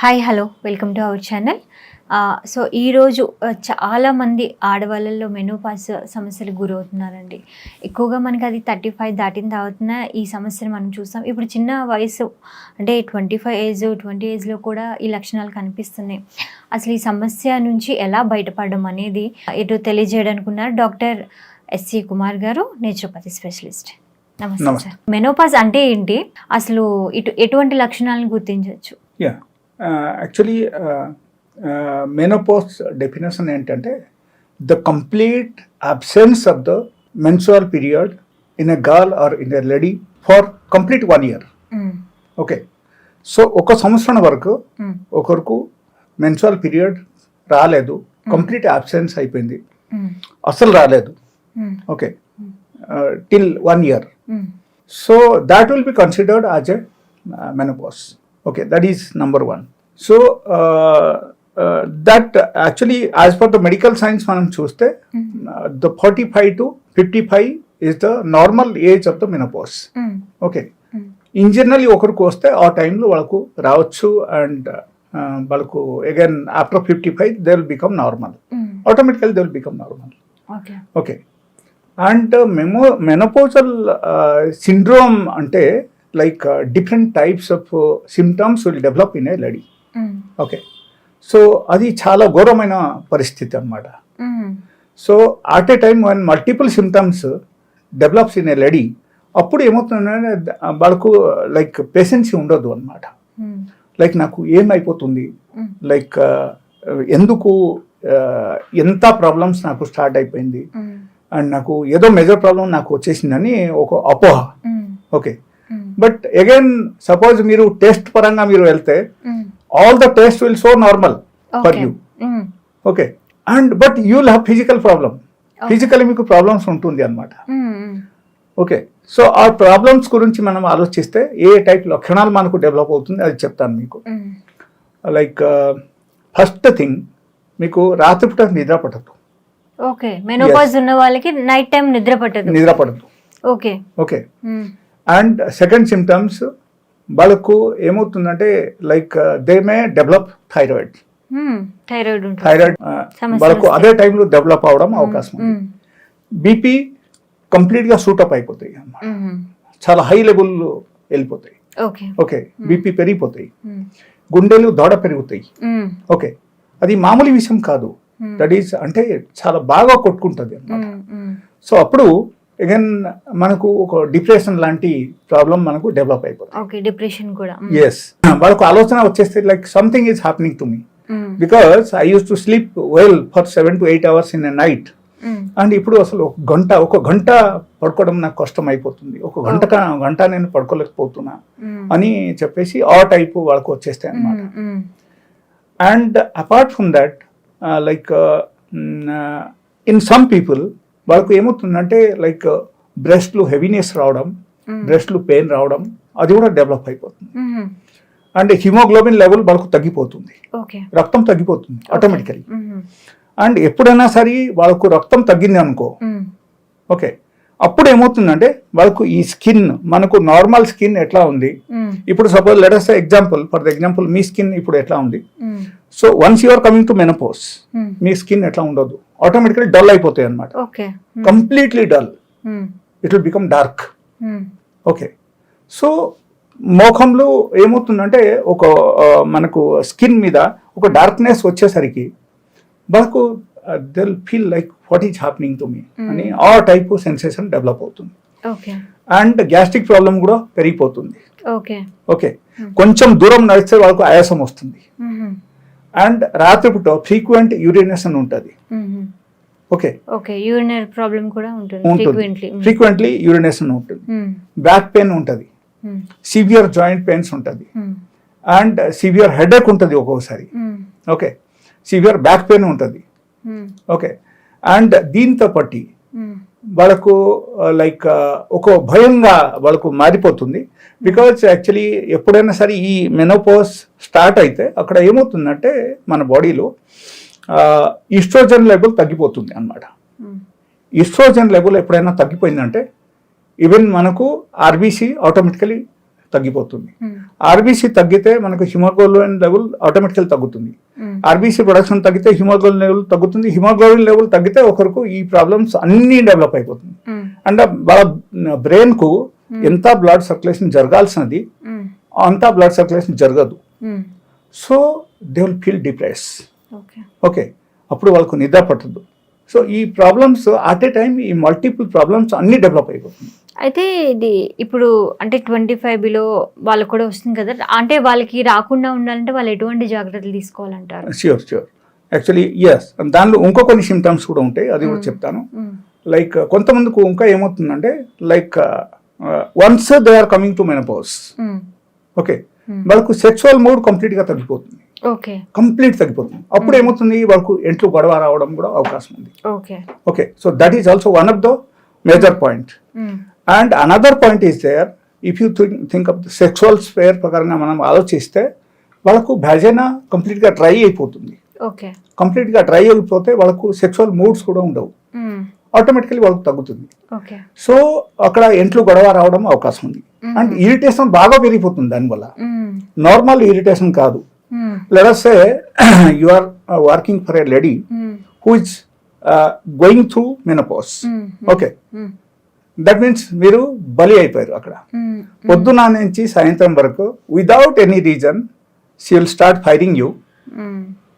Hi hello welcome to our channel. So ఈరోజు చాలామంది ఆడవాళ్ళల్లో menopause సమస్యలకు గురవుతున్నారండి. ఎక్కువగా మనకి అది థర్టీ ఫైవ్ దాటిన తర్వాత ఈ సమస్యను మనం చూస్తాం. ఇప్పుడు చిన్న వయసు అంటే ట్వంటీ ఫైవ్ ఏజ్ ట్వంటీ ఏజ్లో కూడా ఈ లక్షణాలు కనిపిస్తున్నాయి. అసలు ఈ సమస్య నుంచి ఎలా బయటపడడం అనేది ఇటు తెలియజేయడానికి ఉన్నారు డాక్టర్ ఎస్సి కుమార్ గారు నేచురోపతి స్పెషలిస్ట్. నమస్తే. సార్. మెనోపాస్ అంటే ఏంటి? అసలు ఇటు ఎటువంటి లక్షణాలను గుర్తించవచ్చు? యాక్చువల్లీ మెనోపోస్ డెఫినేషన్ ఏంటంటే the complete absence of the menstrual period in a girl or in a lady for complete one year okay so ఒక సంవత్సరం వరకు ఒకరికి మెన్సువల్ పీరియడ్ రాలేదు. కంప్లీట్ అబ్సెన్స్ అయిపోయింది. అసలు రాలేదు. Okay till one year so that will be considered as a uh, menopause. Okay that is number one. So uh, uh, that actually as per the medical science మనం చూస్తే uh, the 45 to 55 is the normal age of the menopause. Okay in general ఒకరికి వస్తే ఆ టైంలో వాళ్ళకు రావచ్చు and వాళ్ళకు again after fifty five they will become normal automatical they will become normal okay okay and memo menopausal syndrome అంటే like different types of symptoms will develop in a lady okay so అది చాలా ఘోరమైన పరిస్థితి అన్నమాట. So at a time one multiple symptoms develops in a lady అప్పుడు ఏమవుతుందంటే వాళ్ళకు like పేషెన్సీ ఉండదు అనమాట లైక్ నాకు ఏమైపోతుంది? లైక్ ఎందుకు uh, ఎంత ప్రాబ్లమ్స్ నాకు స్టార్ట్ అయిపోయింది? అండ్ నాకు ఏదో మేజర్ ప్రాబ్లం నాకు వచ్చేసిందని ఒక అపోహ. ఓకే బట్ అగైన్ సపోజ్ మీరు టెస్ట్ పరంగా మీరు వెళ్తే all the test will show normal for you okay and but you will have physical problem physical మీకు ప్రాబ్లమ్స్ ఉంటుంది అనమాట ఓకే సో ఆ ప్రాబ్లమ్స్ గురించి మనం ఆలోచిస్తే ఏ టైప్ లక్షణాలు మనకు డెవలప్ అవుతుంది అది చెప్తాను మీకు. లైక్ ఫస్ట్ థింగ్ మీకు రాత్రిపూట నిద్ర పట్టదు. ఓకే మెనోపాజ్ ఉన్న వాళ్ళకి నైట్ టైం నిద్ర పట్టదు. నిద్ర పడదు okay okay and second symptoms వాళ్ళకు ఏమవుతుందంటే like they may develop thyroid thyroid thyroid వాళ్ళకు. అదే టైంలో డెవలప్ అవడం అవకాశం ఉంది. బీపీ కంప్లీట్గా సూటప్ అయిపోతాయి అన్నమాట మ్మ్. చాలా హై లెవెల్ వెళ్ళిపోతాయి ఓకే బీపీ పెరిగిపోతాయి. గుండెలు దొడ పెరుగుతాయి. ఓకే అది మామూలు విషయం కాదు దట్ ఈస్ అంటే చాలా బాగా కొట్టుకుంటుంది అన్నమాట. సో అప్పుడు అగైన్ మనకు ఒక డిప్రెషన్ లాంటి ప్రాబ్లం మనకు డెవలప్ అయిపోతుంది ఓకే డిప్రెషన్ కూడా ఎస్ వాళ్ళకు ఆలోచన వచ్చేస్తే like something is happening to me. Because I use to sleep well for seven to eight hours in a night. And ఇప్పుడు అసలు ఒక గంట ఒక గంట పడుకోవడం నాకు కష్టం అయిపోతుంది ఒక గంట గంట నేను పడుకోలేకపోతున్నా మ్మ్. అని చెప్పేసి ఆ టైప్ వాళ్ళకు వచ్చేస్తాయి. మ్మ్. And apart from that like in some people వాళ్ళకు ఏమవుతుందంటే లైక్ బ్రెస్ట్లు హెవీనెస్ రావడం. బ్రెస్ట్లు పెయిన్ రావడం అది కూడా డెవలప్ అయిపోతుంది. అండ్ హిమోగ్లోబిన్ లెవెల్ వాళ్ళకు తగ్గిపోతుంది రక్తం తగ్గిపోతుంది ఆటోమేటికలీ. అండ్ ఎప్పుడైనా సరే వాళ్ళకు రక్తం తగ్గింది అనుకో. ఓకే అప్పుడు ఏమవుతుందంటే వాళ్ళకు ఈ స్కిన్ మనకు నార్మల్ స్కిన్ ఎట్లా ఉంది. ఇప్పుడు suppose let's example for the example me skin ఇప్పుడు ఎట్లా ఉంది. So once you are coming to menopause. Me skin ఎట్లా ఉండదు ఆటోమేటికలీ డల్ అయిపోతాయి అనమాట. Completely dull. It will become dark. Okay so మోఖంలో ఏమవుతుందంటే ఒక మనకు స్కిన్ మీద ఒక డార్క్నెస్ వచ్చేసరికి వాళ్ళకు they feel like what is happening to me అని ఆ టైప్ సెన్సేషన్ డెవలప్ అవుతుంది. ఓకే. అండ్ గ్యాస్ట్రిక్ ప్రాబ్లం కూడా పెరిగిపోతుంది. ఓకే. కొంచెం దూరం నడిస్తే వాళ్ళకు ఆయాసం వస్తుంది. అండ్ రాత్రిపూట ఫ్రీక్వెంట్ యూరినేషన్ ఉంటుంది. ఓకే. ఓకే యూరినరీ ప్రాబ్లం కూడా ఉంటుంది. ఉంటుంది. ఫ్రీక్వెంట్లీ. ఫ్రీక్వెంట్లీ యూరినేషన్ ఉంటుంది. బ్యాక్ పెయిన్ ఉంటుంది. సివియర్ జాయింట్ పెయిన్స్ ఉంటుంది. అండ్ సివియర్ హెడేక్ ఉంటుంది ఒక్కొక్కసారి ఓకే. సివియర్ బ్యాక్ పెయిన్ ఉంటుంది. ఓకే. అండ్ దీంతో పట్టి వాళ్ళకు లైక్ ఒక భయంగా వాళ్ళకు మారిపోతుంది. బికాజ్ యాక్చువల్లీ ఎప్పుడైనా సరే ఈ మెనోపోస్ స్టార్ట్ అయితే అక్కడ ఏమవుతుందంటే మన బాడీలో ఈస్ట్రోజన్ లెవెల్ తగ్గిపోతుంది అన్నమాట. ఈస్ట్రోజన్ లెవెల్ ఎప్పుడైనా తగ్గిపోయిందంటే ఈవెన్ మనకు ఆర్బీసీ ఆటోమేటికలీ తగ్గిపోతుంది. ఆర్బీసీ తగ్గితే మనకు హిమోగ్లోబిన్ లెవెల్ ఆటోమేటికల్ తగ్గుతుంది. ఆర్బీసీ ప్రొడక్షన్ తగ్గితే హిమోగ్లోబిన్ లెవెల్ తగ్గుతుంది హిమోగ్లోబిన్ లెవెల్ తగ్గితే ఒకరికి ఈ ప్రాబ్లమ్స్ అన్నీ డెవలప్ అయిపోతుంది మ్మ్. అంటే వాళ్ళ బ్రెయిన్కు ఎంత బ్లడ్ సర్క్యులేషన్ జరగాల్సినది. అంత బ్లడ్ సర్క్యులేషన్ జరగదు. So they will feel depress okay okay అప్పుడు వాళ్ళకు నిద్ర పట్టదు సో ఈ ప్రాబ్లమ్స్ అట్ ఏ టైం ఈ మల్టిపుల్ ప్రాబ్లమ్స్ అన్నీ డెవలప్ అయిపోతుంది అయితే ఇది ఇప్పుడు అంటే ట్వంటీ ఫైవ్ బిలో వాళ్ళకు కూడా వస్తుంది కదా? అంటే వాళ్ళకి రాకుండా ఉండాలంటే వాళ్ళు ఎటువంటి జాగ్రత్తలు తీసుకోవాలంటారు? ష్యూర్ ష్యూర్ యాక్చువల్లీ ఎస్ దానిలో ఇంకో కొన్ని సిమ్టమ్స్ కూడా ఉంటాయి అది కూడా చెప్తాను. లైక్ కొంతమందికి ఇంకా ఏమవుతుందంటే like once they are coming to menopause. Okay. వాళ్ళకు సెక్చువల్ మూడ్ కంప్లీట్గా తగ్గిపోతుంది. కంప్లీట్ తగ్గిపోతుంది. అప్పుడు ఏమవుతుంది? వాళ్ళకు ఎంట్లు గొడవ రావడం కూడా అవకాశం ఉంది. Okay. So that is also one of the major point. And another point is there if you think think of the sexual sphere ప్రకారంగా మనం ఆలోచిస్తే వాళ్ళకు భజన కంప్లీట్గా డ్రై అయిపోతుంది. కంప్లీట్గా డ్రై అయిపోతే వాళ్ళకు సెక్చువల్ మూడ్స్ కూడా ఉండవు. ఆటోమేటికలీ వాళ్ళకు తగ్గుతుంది. సో అక్కడ ఎంట్లు గొడవ రావడం అవకాశం ఉంది. అండ్ ఇరిటేషన్ బాగా పెరిగిపోతుంది దానివల్ల. నార్మల్ ఇరిటేషన్ కాదు. మ్మ్. Let's you are working for a lady. Who is going through menopause. Okay. That means మీరు బలి అయిపోయారు అక్కడ మ్మ్. పొద్దున నుంచి సాయంత్రం వరకు without any reason she will start firing you.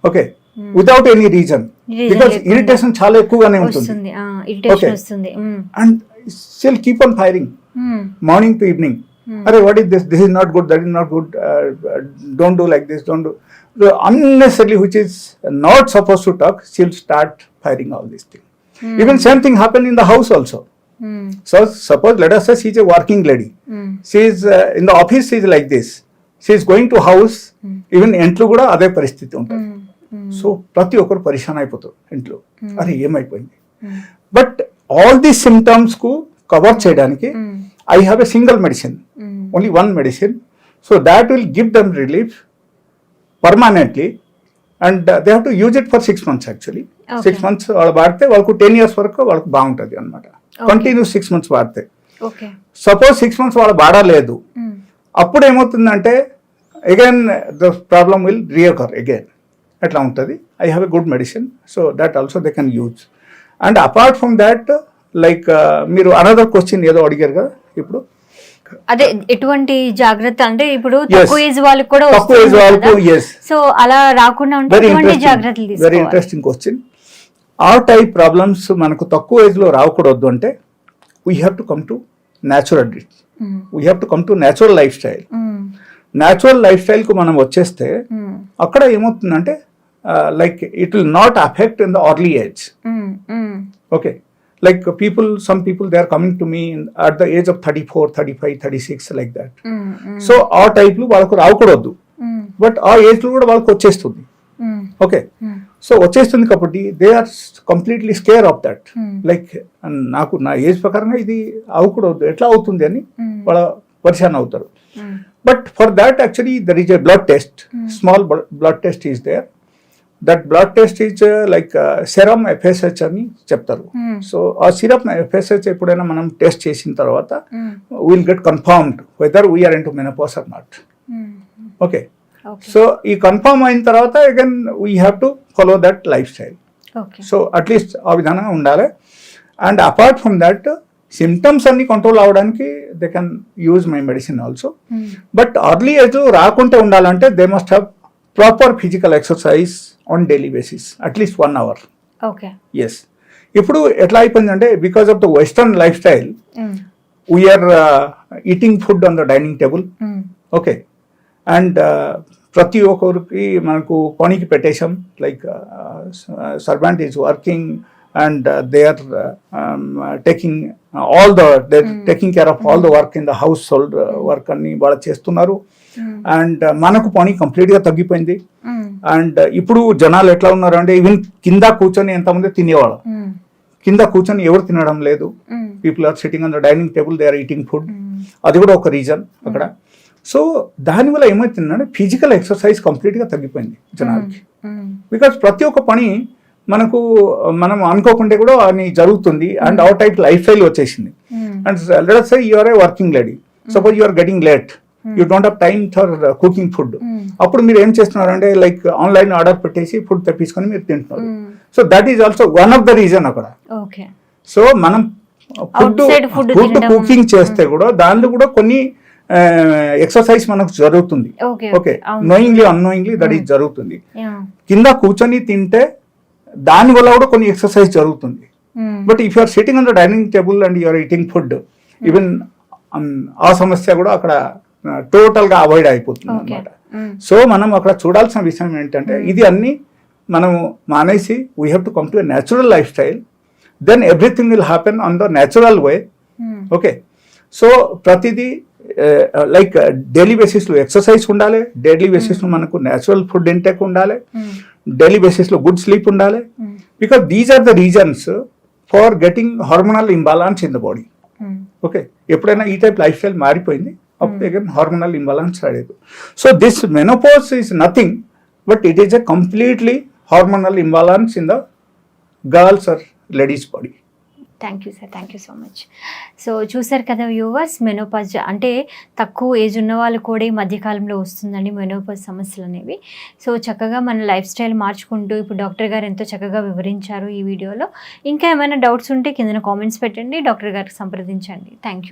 Okay without any reason Reason because. Irritation చాలా ఎక్కువగానే ఉంటుంది మ్మ్. And she'll keep on firing. Morning to evening Hmm. అరే what is this this is not good that is not good don't do like this don't do unnecessary which is not suppose to talk she'll start firing all this thing even same thing happen in the house also hmm. So suppose let us say is a working lady hmm. She is in the office is like this she is going to house even ఇంట్లో కూడా అదే పరిస్థితి ఉంటుంది. మ్మ్. మ్మ్. So ప్రతి ఒక్కరు పరిశాన్ అయిపోతారు ఇంట్లో. అరే ఏమైపోయింది. బట్ ఆల్ దీస్ సిమ్టమ్స్కు కవర్ చేయడానికి I have a single medicine hmm. only one medicine. So that will give them relief permanently. And uh, they have to use it for six months actually. Okay. Six months వాళ్ళు వాడితే వాళ్ళకు ten years వరకు వాళ్ళకు బాగుంటుంది అనమాట continue six months వాడితే suppose six months వాళ్ళు వాడలేదు మ్మ్. అప్పుడు ఏమవుతుందంటే again the problem will recur again అట్లా ఉంటుంది I have a good medicine so that also they can use and apart from that like మీరు అనదర్ క్వశ్చన్ ఏదో అడిగారు కదా ఇప్పుడు అదే ఎటువంటి జాగ్రత్త? అంటే ఇప్పుడు. తక్కువ ఏజ్ వాళ్ళకి కూడా తక్కువ ఏజ్ వాళ్ళకు సో అలా రాకుండా ఉంటే జాగ్రత్తలు వెరీ ఇంట్రెస్టింగ్ క్వశ్చన్ ఆ టైప్ ప్రాబ్లమ్స్ మనకు తక్కువ ఏజ్లో రాకూడదు అంటే we have to come to natural hmm. We have to come to natural lifestyle. Natural life స్టైల్కు మనం వచ్చేస్తే మ్మ్. అక్కడ ఏమవుతుందంటే like it will not affect in the early age. Okay like people some people they are coming to me at the age of thirty four thirty five thirty six like that hmm. Hmm. So ఆ టైప్లు వాళ్ళకు రాకూడదు. But ఆ ఏజ్లో కూడా వాళ్ళకి వచ్చేస్తుంది. Okay. So వచ్చేస్తుంది కాబట్టి they are completely scare of that. Like నాకు నా ఏజ్ ప్రకారంగా ఇది అవ్వకూడదు ఎట్లా అవుతుంది అని. వాళ్ళ పరిశాన్ అవుతారు. But for that actually there is a blood test. Small blood test is there that blood test is like serum FSH అని చెప్తారు Hmm. సో ఆ సిరప్ ఎఫ్ఎస్హెచ్ ఎప్పుడైనా మనం టెస్ట్ చేసిన తర్వాత. Will get confirmed whether we are into menopause or not. Okay so ఈ confirm అయిన తర్వాత again we have to follow that lifestyle so at least ఆ విధంగా ఉండాలి and apart from that symptoms అన్ని కంట్రోల్ అవ్వడానికి they can use my medicine also. But early age రాకుంటే ఉండాలంటే they must have proper physical exercise on daily basis at least one hour okay yes ఇప్పుడు ఎట్లా అయిపోయిందంటే because of the western lifestyle. We are eating food on the dining table. Okay and ప్రతి ఒక్కరికి మనకు పనికి పెట్టేశాం. Like servant is working and they are taking all the they taking care of all the work in the household work అన్ని వాళ్ళు చేస్తున్నారు. And మనకు పని కంప్లీట్గా తగ్గిపోయింది. అండ్ ఇప్పుడు జనాలు ఎట్లా ఉన్నారు అంటే ఈవెన్ కింద కూర్చొని ఎంతమంది తినేవాళ్ళు. కింద కూర్చొని ఎవరు తినడం లేదు. People are sitting on the dining table they are eating food. అది కూడా ఒక రీజన్ అక్కడ సో దానివల్ల ఏమవుతుందంటే ఫిజికల్ ఎక్సర్సైజ్ కంప్లీట్గా తగ్గిపోయింది జనాలకి. బికాస్ ప్రతి ఒక్క పని మనకు మనం అనుకోకుంటే కూడా అని జరుగుతుంది. Hmm. అండ్ ఆ టైప్ లైఫ్ స్టైల్ వచ్చేసింది. మ్మ్. And let say you are a working lady suppose you are getting late you don't have time for cooking food. అప్పుడు మీరు ఏం చేస్తున్నారు అంటే లైక్ ఆన్లైన్ ఆర్డర్ పెట్టేసి ఫుడ్ తెప్పించుకొని మీరు తింటున్నారు. So that is also one of the reason అక్కడ. సో మనం ఫుడ్ ఫుడ్. కుకింగ్ చేస్తే కూడా దానిలో కూడా కొన్ని ఎక్సర్సైజ్ మనకు జరుగుతుంది. Okay knowingly unknowingly that is జరుగుతుంది. కింద కూర్చొని తింటే దాని వల్ల కూడా కొన్ని ఎక్సర్సైజ్ జరుగుతుంది. But if you are sitting on the dining table and you are eating food even ఆ సమస్య కూడా అక్కడ టోటల్గా అవాయిడ్ అయిపోతుంది అనమాట. సో మనం అక్కడ చూడాల్సిన విషయం ఏంటంటే ఇది అన్ని మనము మానేసి we have to come to a natural lifestyle then everything will happen on the natural way. Okay so ప్రతిదీ లైక్ డైలీ బేసిస్లో ఎక్సర్సైజ్ ఉండాలి డైలీ బేసిస్లో మనకు న్యాచురల్ ఫుడ్ ఇంటేక్ ఉండాలి. డైలీ బేసిస్లో గుడ్ స్లీప్ ఉండాలి. Because these are the reasons for getting hormonal imbalance in the body. Okay ఎప్పుడైనా ఈ టైప్ లైఫ్ స్టైల్ మారిపోయింది అప్పుడు అగైన్ హార్మోనల్ ఇంబాలన్స్ అయ్యేది so this menopause is nothing but it is a completely hormonal imbalance in the girls or ladies body thank you sir thank you so much so చూసారు కదా viewers menopause అంటే తక్కువ age ఉన్న వాళ్ళు కూడా ఈ మధ్యకాలంలో వస్తుందండి మెనోపాజ్ సమస్యలు అనేవి. సో చక్కగా మన లైఫ్ స్టైల్ మార్చుకుంటూ ఇప్పుడు డాక్టర్ గారు ఎంతో చక్కగా వివరించారు ఈ వీడియోలో ఇంకా ఏమైనా డౌట్స్ ఉంటే కింద కామెంట్స్ పెట్టండి. డాక్టర్ గారికి సంప్రదించండి. Thank you